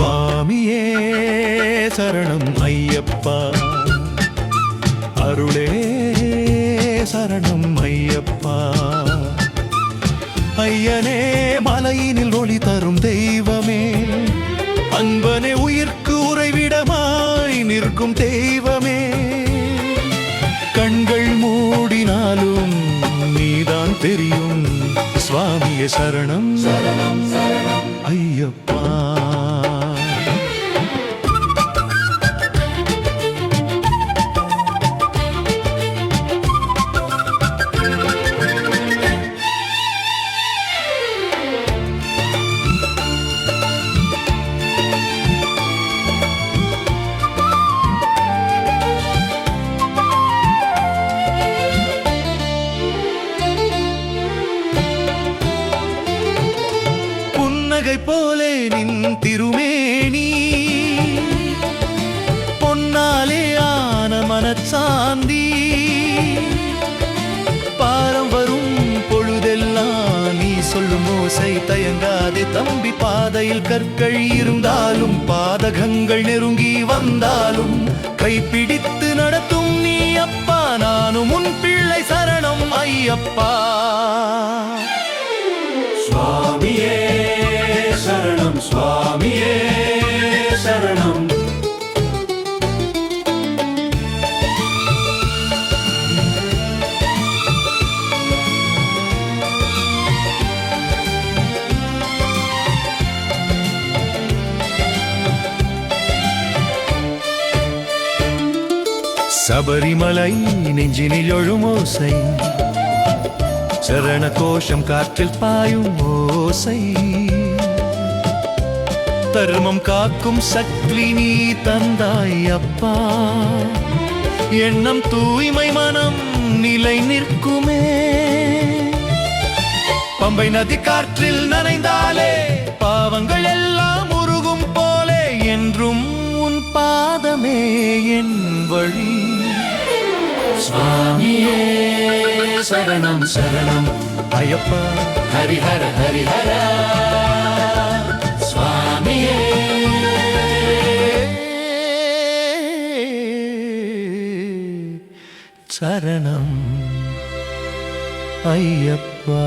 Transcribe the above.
சுவாமியே சரணம் ஐயப்பா. அருளே சரணம் ஐயப்பா. ஐயனே மலையினில் ஒளி தரும் தெய்வமே. அன்பனே உயிர்க்கு உறைவிடமாய் நிற்கும் தெய்வமே. கண்கள் மூடினாலும் நீதான் தெரியும் சுவாமியே சரணம். சரணம் புன்னகை போலே நின் திருமேனி. பொன்னாலே ஆன மனச்சாந்தி. பாரம் வரும் பொழுதெல்லாம் நீ சொல்லும் ஓசை தயங்காதே தம்பி. பாதையில் கற்கள் இருந்தாலும் பாதகங்கள் நெருங்கி வந்தாலும் கைப்பிடித்து நடத்தும் நீ அப்பா. நானும் உன் பிள்ளை சரணம் ஐயப்பா. சுவாமியே சரணம். சபரிமலை நெஞ்சினில் எழுமோசை சரண கோஷம் காற்றில் பாயும் ஓசை. தர்மம் காக்கும் சக்தி நீ தந்தாய் அப்பா. எண்ணம் தூய்மை மனம் நிலை நிற்குமே. பம்பை நதி காற்றில் நனைந்தாலே பாவங்கள் எல்லாம் உருகும் போலே என்றும் உன் பாதமே என் வழி. சுவாமியே சரணம் சரணம். ஐயப்பா ஹரிஹர ஹரிஹரா சரணம் ஐயப்பா.